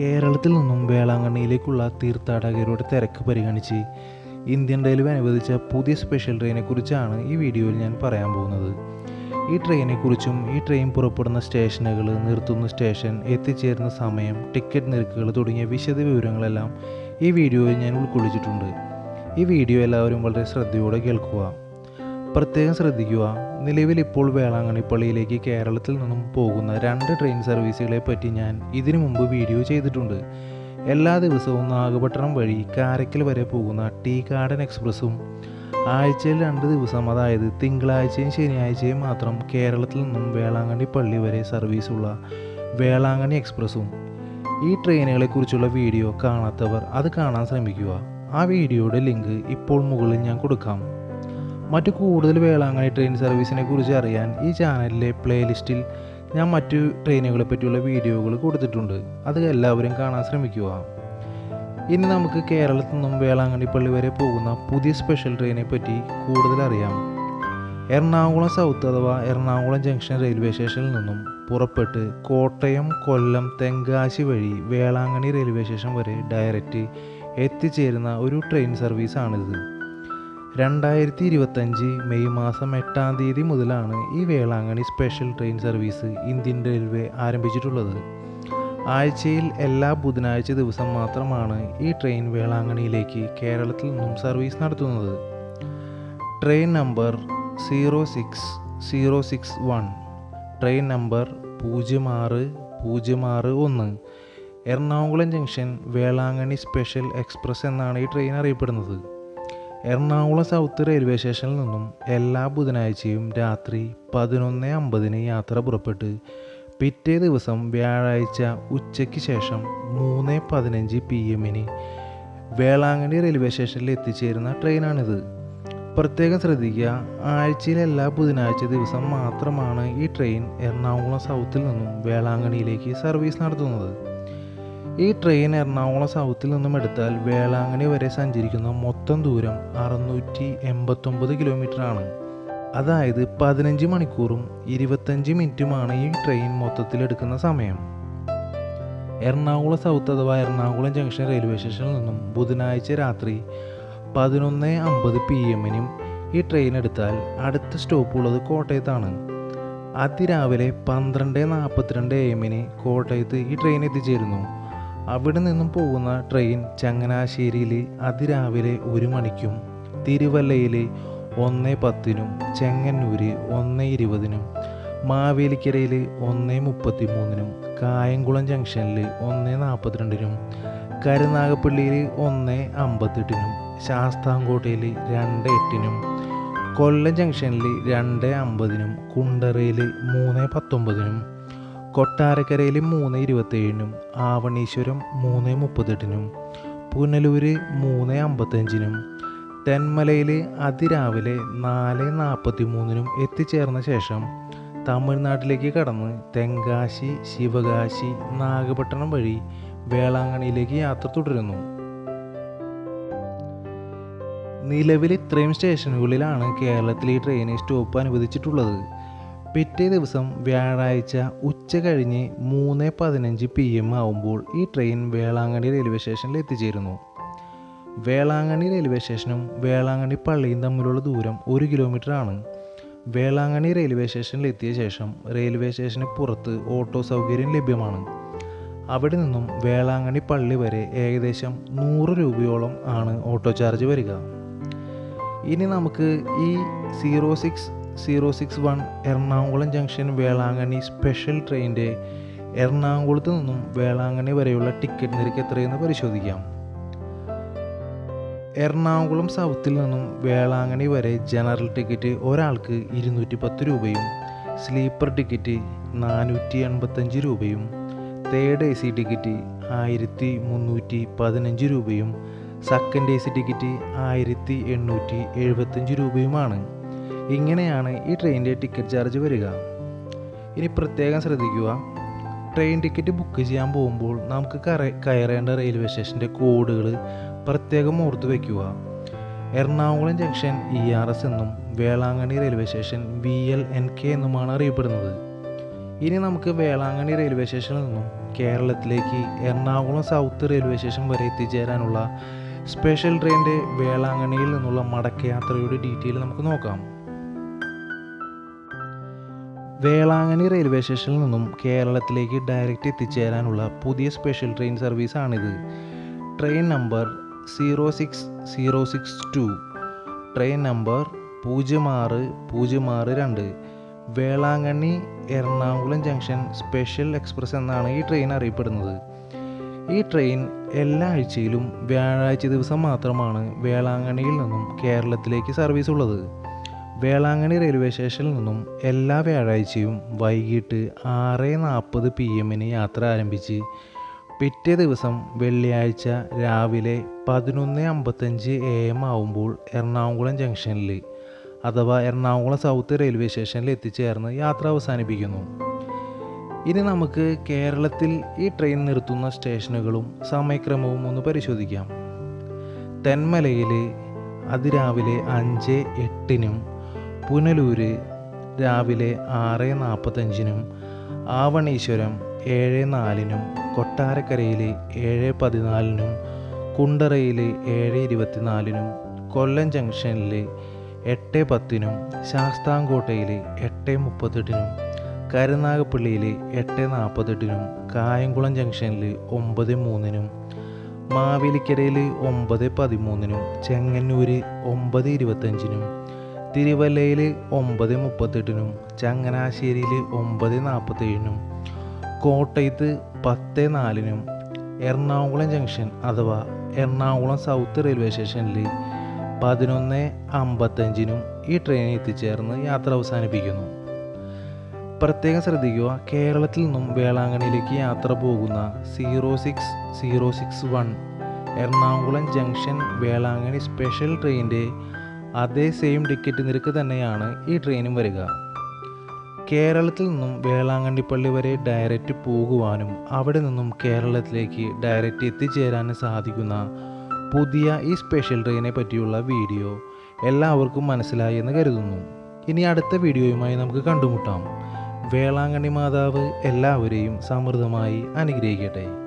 കേരളത്തിൽ നിന്നും വേളാങ്കണ്ണിയിലേക്കുള്ള തീർത്ഥാടകരുടെ തിരക്ക് പരിഗണിച്ച് ഇന്ത്യൻ റെയിൽവേ അനുവദിച്ച പുതിയ സ്പെഷ്യൽ ട്രെയിനെക്കുറിച്ചാണ് ഈ വീഡിയോയിൽ ഞാൻ പറയാൻ പോകുന്നത്. ഈ ട്രെയിനെക്കുറിച്ചും ഈ ട്രെയിൻ പുറപ്പെടുന്ന സ്റ്റേഷനുകൾ നിർത്തുന്ന സ്റ്റേഷൻ എത്തിച്ചേരുന്ന സമയം ടിക്കറ്റ് നിരക്കുകൾ തുടങ്ങിയ വിശദ വിവരങ്ങളെല്ലാം ഈ വീഡിയോയിൽ ഞാൻ ഉൾക്കൊള്ളിച്ചിട്ടുണ്ട്. ഈ വീഡിയോ എല്ലാവരും വളരെ ശ്രദ്ധയോടെ കേൾക്കുക. പ്രത്യേകം ശ്രദ്ധിക്കുക. നിലവിൽ ഇപ്പോൾ വേളാങ്കണ്ണി പള്ളിയിലേക്ക് കേരളത്തിൽ നിന്നും പോകുന്ന രണ്ട് ട്രെയിൻ സർവീസുകളെ പറ്റി ഞാൻ ഇതിനു മുമ്പ് വീഡിയോ ചെയ്തിട്ടുണ്ട്. എല്ലാ ദിവസവും നാഗപട്ടണം വഴി കാരക്കൽ വരെ പോകുന്ന ടീ ഗാർഡൻ എക്സ്പ്രസ്സും ആഴ്ചയിൽ രണ്ട് ദിവസം അതായത് തിങ്കളാഴ്ചയും ശനിയാഴ്ചയും മാത്രം കേരളത്തിൽ നിന്നും വേളാങ്കണ്ണി പള്ളി വരെ സർവീസുള്ള വേളാങ്കണ്ണി എക്സ്പ്രസ്സും. ഈ ട്രെയിനുകളെക്കുറിച്ചുള്ള വീഡിയോ കാണാത്തവർ അത് കാണാൻ ശ്രമിക്കുക. ആ വീഡിയോയുടെ ലിങ്ക് ഇപ്പോൾ മുകളിൽ ഞാൻ കൊടുക്കാം. മറ്റു കൂടുതൽ വേളാങ്കണ്ണി ട്രെയിൻ സർവീസിനെ കുറിച്ച് അറിയാൻ ഈ ചാനലിലെ പ്ലേലിസ്റ്റിൽ ഞാൻ മറ്റു ട്രെയിനുകളെ പറ്റിയുള്ള വീഡിയോകൾ കൊടുത്തിട്ടുണ്ട്. അത് എല്ലാവരും കാണാൻ ശ്രമിക്കുക. ഇനി നമുക്ക് കേരളത്തിൽ നിന്നും വേളാങ്ങണി പള്ളി വരെ പോകുന്ന പുതിയ സ്പെഷ്യൽ ട്രെയിനെ പറ്റി കൂടുതൽ അറിയാം. എറണാകുളം സൗത്ത് അഥവാ എറണാകുളം ജംഗ്ഷൻ റെയിൽവേ സ്റ്റേഷനിൽ നിന്നും പുറപ്പെട്ട് കോട്ടയം കൊല്ലം തെങ്കാശി വഴി വേളാങ്കണ്ണി റെയിൽവേ സ്റ്റേഷൻ വരെ ഡയറക്റ്റ് എത്തിച്ചേരുന്ന ഒരു ട്രെയിൻ സർവീസാണിത് രണ്ടായിരത്തി ഇരുപത്തഞ്ച് മെയ് മാസം എട്ടാം തീയതി മുതലാണ് ഈ Velankanni special train service Indian railway ആരംഭിച്ചിട്ടുള്ളത്. ആഴ്ചയിൽ എല്ലാ ബുധനാഴ്ച ദിവസം മാത്രമാണ് ഈ ട്രെയിൻ വേളാങ്കണ്ണിയിലേക്ക് കേരളത്തിൽ നിന്നും സർവീസ് നടത്തുന്നത്. Train number zero six zero six one train number പൂജ്യം ആറ് പൂജ്യം ആറ് ഒന്ന് Ernakulam junction Velankanni special express എന്നാണ് ഈ ട്രെയിൻ അറിയപ്പെടുന്നത്. എറണാകുളം സൗത്ത് റെയിൽവേ സ്റ്റേഷനിൽ നിന്നും എല്ലാ ബുധനാഴ്ചയും രാത്രി പതിനൊന്ന് അമ്പതിന് യാത്ര പുറപ്പെട്ട് പിറ്റേ ദിവസം വ്യാഴാഴ്ച ഉച്ചയ്ക്ക് ശേഷം മൂന്ന് പതിനഞ്ച് പി എമ്മിന് വേളാങ്കണ്ണി റെയിൽവേ സ്റ്റേഷനിൽ എത്തിച്ചേരുന്ന ട്രെയിനാണിത്. പ്രത്യേകം ശ്രദ്ധിക്കുക ആഴ്ചയിൽ എല്ലാ ബുധനാഴ്ച ദിവസം മാത്രമാണ് ഈ ട്രെയിൻ എറണാകുളം സൗത്തിൽ നിന്നും വേളാങ്കണ്ണിയിലേക്ക് സർവീസ് നടത്തുന്നത്. ഈ ട്രെയിൻ എറണാകുളം സൗത്തിൽ നിന്നും എടുത്താൽ വേളാങ്കണ്ണി വരെ സഞ്ചരിക്കുന്ന മൊത്തം ദൂരം അറുന്നൂറ്റി എൺപത്തൊമ്പത് കിലോമീറ്റർ ആണ്. അതായത് പതിനഞ്ച് മണിക്കൂറും ഇരുപത്തഞ്ച് മിനിറ്റുമാണ് ഈ ട്രെയിൻ മൊത്തത്തിൽ എടുക്കുന്ന സമയം. എറണാകുളം സൗത്ത് അഥവാ എറണാകുളം ജംഗ്ഷൻ റെയിൽവേ സ്റ്റേഷനിൽ നിന്നും ബുധനാഴ്ച രാത്രി പതിനൊന്ന് അമ്പത് പി എമ്മിനും ഈ ട്രെയിൻ എടുത്താൽ അടുത്ത സ്റ്റോപ്പ് ഉള്ളത് കോട്ടയത്താണ്. അതിരാവിലെ പന്ത്രണ്ട് നാൽപ്പത്തിരണ്ട് എമ്മിന് കോട്ടയത്ത് ഈ ട്രെയിൻ എത്തിച്ചേരുന്നു. അവിടെ നിന്നും പോകുന്ന ട്രെയിൻ ചങ്ങനാശ്ശേരിയിൽ അതിരാവിലെ ഒരു മണിക്കും തിരുവല്ലയിൽ ഒന്ന് പത്തിനും ചെങ്ങന്നൂര് ഒന്ന് ഇരുപതിനും മാവേലിക്കരയിൽ ഒന്ന് മുപ്പത്തി മൂന്നിനും കായംകുളം ജംഗ്ഷനിൽ ഒന്ന് നാൽപ്പത്തിരണ്ടിനും കരുനാഗപ്പള്ളിയിൽ ഒന്ന് അമ്പത്തെട്ടിനും ശാസ്താംകോട്ടയിൽ രണ്ട് എട്ടിനും കൊല്ലം ജംഗ്ഷനിൽ രണ്ട് അമ്പതിനും കുണ്ടറയിൽ മൂന്ന് പത്തൊമ്പതിനും കൊട്ടാരക്കരയിൽ മൂന്ന് ഇരുപത്തേഴിനും ആവണീശ്വരം മൂന്ന് മുപ്പത്തെട്ടിനും പുനലൂര് മൂന്ന് അമ്പത്തഞ്ചിനും തെന്മലയിൽ അതിരാവിലെ നാല് നാൽപ്പത്തി മൂന്നിനും എത്തിച്ചേർന്ന ശേഷം തമിഴ്നാട്ടിലേക്ക് കടന്ന് തെങ്കാശി ശിവകാശി നാഗപട്ടണം വഴി വേളാങ്കണിയിലേക്ക് യാത്ര തുടരുന്നു. നിലവിൽ ഇത്രയും സ്റ്റേഷനുകളിലാണ് കേരളത്തിൽ ഈ ട്രെയിൻ സ്റ്റോപ്പ് അനുവദിച്ചിട്ടുള്ളത്. പിറ്റേ ദിവസം വ്യാഴാഴ്ച ഉച്ച കഴിഞ്ഞ് മൂന്ന് പതിനഞ്ച് പി എം ആവുമ്പോൾ ഈ ട്രെയിൻ വേളാങ്കണ്ണി റെയിൽവേ സ്റ്റേഷനിൽ എത്തിച്ചേരുന്നു. വേളാങ്കണ്ണി റെയിൽവേ സ്റ്റേഷനും വേളാങ്കണ്ണി പള്ളിയും തമ്മിലുള്ള ദൂരം ഒരു കിലോമീറ്റർ ആണ്. വേളാങ്കണ്ണി റെയിൽവേ സ്റ്റേഷനിൽ എത്തിയ ശേഷം റെയിൽവേ സ്റ്റേഷന് പുറത്ത് ഓട്ടോ സൗകര്യം ലഭ്യമാണ്. അവിടെ നിന്നും വേളാങ്കണ്ണി പള്ളി വരെ ഏകദേശം നൂറ് രൂപയോളം ആണ് ഓട്ടോ ചാർജ് വരിക. ഇനി നമുക്ക് ഈ zero six zero six one Ernakulam junction Velankanni special ട്രെയിനിന്റെ എറണാകുളത്ത് നിന്നും വേളാങ്കണ്ണി വരെയുള്ള ടിക്കറ്റ് നിരക്ക് എത്രയെന്ന് പരിശോധിക്കാം. എറണാകുളം സൗത്തിൽ നിന്നും വേളാങ്കണ്ണി വരെ ജനറൽ ടിക്കറ്റ് ഒരാൾക്ക് ഇരുന്നൂറ്റി പത്ത് രൂപയും സ്ലീപ്പർ ടിക്കറ്റ് നാനൂറ്റി എൺപത്തഞ്ച് രൂപയും തേർഡ് എ സി ടിക്കറ്റ് ആയിരത്തി മുന്നൂറ്റി പതിനഞ്ച് രൂപയും സെക്കൻഡ് എ സി ടിക്കറ്റ് ആയിരത്തി എണ്ണൂറ്റി എഴുപത്തഞ്ച് രൂപയുമാണ്. ഇങ്ങനെയാണ് ഈ ട്രെയിനിന്റെ ടിക്കറ്റ് ചാർജ് വരിക. ഇനി പ്രത്യേകം ശ്രദ്ധിക്കുക. ട്രെയിൻ ടിക്കറ്റ് ബുക്ക് ചെയ്യാൻ പോകുമ്പോൾ നമുക്ക് കറ- കയറേണ്ട റെയിൽവേ സ്റ്റേഷന്റെ കോഡുകൾ പ്രത്യേകം ഓർത്ത് വയ്ക്കുക Ernakulam junction E R S എന്നും Velankanni railway station V L N K എന്നുമാണ് അറിയപ്പെടുന്നത്. ഇനി നമുക്ക് വേളാങ്കണ്ണി റെയിൽവേ സ്റ്റേഷനിൽ നിന്നും കേരളത്തിലേക്ക് എറണാകുളം സൗത്ത് റെയിൽവേ സ്റ്റേഷൻ വരെ എത്തിച്ചേരാനുള്ള സ്പെഷ്യൽ ട്രെയിനിന്റെ വേളാങ്കണ്ണിയിൽ നിന്നുള്ള മടക്കയാത്രയുടെ ഡീറ്റെയിൽ നമുക്ക് നോക്കാം. വേളാങ്കണ്ണി റെയിൽവേ സ്റ്റേഷനിൽ നിന്നും കേരളത്തിലേക്ക് ഡയറക്റ്റ് എത്തിച്ചേരാനുള്ള പുതിയ special train സർവീസാണിത്. Train number zero six zero six two. Train number പൂജ്യം ആറ് പൂജ്യം ആറ് രണ്ട്. Velankanni Ernakulam junction special express എന്നാണ് ഈ ട്രെയിൻ അറിയപ്പെടുന്നത്. ഈ ട്രെയിൻ എല്ലാ ആഴ്ചയിലും വ്യാഴാഴ്ച ദിവസം മാത്രമാണ് വേളാങ്കണ്ണിയിൽ നിന്നും കേരളത്തിലേക്ക് സർവീസ് ഉള്ളത് വേളാങ്കണ്ണി റെയിൽവേ സ്റ്റേഷനിൽ നിന്നും എല്ലാ വ്യാഴാഴ്ചയും വൈകിട്ട് ആറ് നാൽപ്പത് പി എമ്മിന് യാത്ര ആരംഭിച്ച് പിറ്റേ ദിവസം വെള്ളിയാഴ്ച രാവിലെ പതിനൊന്ന് അമ്പത്തഞ്ച് എ എം ആവുമ്പോൾ എറണാകുളം ജംഗ്ഷനിൽ അഥവാ എറണാകുളം സൗത്ത് റെയിൽവേ സ്റ്റേഷനിൽ എത്തിച്ചേർന്ന് യാത്ര അവസാനിപ്പിക്കുന്നു. ഇനി നമുക്ക് കേരളത്തിൽ ഈ ട്രെയിൻ നിർത്തുന്ന സ്റ്റേഷനുകളും സമയക്രമവും ഒന്ന് പരിശോധിക്കാം. തെന്മലയിൽ അതിരാവിലെ അഞ്ച് എട്ടിനും പുനലൂര് രാവിലെ ആറ് നാൽപ്പത്തഞ്ചിനും ആവണീശ്വരം ഏഴ് നാലിനും കൊട്ടാരക്കരയിൽ ഏഴ് പതിനാലിനും കുണ്ടറയിൽ ഏഴ് ഇരുപത്തിനാലിനും കൊല്ലം ജംഗ്ഷനിൽ എട്ട് പത്തിനും ശാസ്താംകോട്ടയിൽ എട്ട് മുപ്പത്തെട്ടിനും കരുനാഗപ്പള്ളിയിൽ എട്ട് നാൽപ്പത്തെട്ടിനും കായംകുളം ജംഗ്ഷനിൽ ഒമ്പത് മൂന്നിനും മാവേലിക്കരയിൽ ഒമ്പത് പതിമൂന്നിനും ചെങ്ങന്നൂർ ഒമ്പത് ഇരുപത്തഞ്ചിനും തിരുവല്ലയിൽ ഒമ്പത് മുപ്പത്തെട്ടിനും ചങ്ങനാശ്ശേരിയിൽ ഒമ്പത് നാൽപ്പത്തേഴിനും കോട്ടയത്ത് പത്ത് നാലിനും എറണാകുളം ജംഗ്ഷൻ അഥവാ എറണാകുളം സൗത്ത് റെയിൽവേ സ്റ്റേഷനിൽ പതിനൊന്ന് അമ്പത്തഞ്ചിനും ഈ ട്രെയിൻ എത്തിച്ചേർന്ന് യാത്ര അവസാനിപ്പിക്കുന്നു. പ്രത്യേകം ശ്രദ്ധിക്കുക കേരളത്തിൽ നിന്നും വേളാങ്കണ്ണിയിലേക്ക് യാത്ര പോകുന്ന zero six zero six one Ernakulam junction Velankanni special ട്രെയിനിന്റെ അതേ സെയിം ടിക്കറ്റ് നിരക്ക് തന്നെയാണ് ഈ ട്രെയിനും വരിക. കേരളത്തിൽ നിന്നും വേളാങ്കണ്ണിപ്പള്ളി വരെ ഡയറക്റ്റ് പോകുവാനും അവിടെ നിന്നും കേരളത്തിലേക്ക് ഡയറക്റ്റ് എത്തിച്ചേരാനും സാധിക്കുന്ന പുതിയ ഈ സ്പെഷ്യൽ ട്രെയിനെ പറ്റിയുള്ള വീഡിയോ എല്ലാവർക്കും മനസ്സിലായി എന്ന് കരുതുന്നു. ഇനി അടുത്ത വീഡിയോയുമായി നമുക്ക് കണ്ടുമുട്ടാം. വേളാങ്കണ്ണി മാതാവ് എല്ലാവരെയും സമൃദ്ധമായി അനുഗ്രഹിക്കട്ടെ.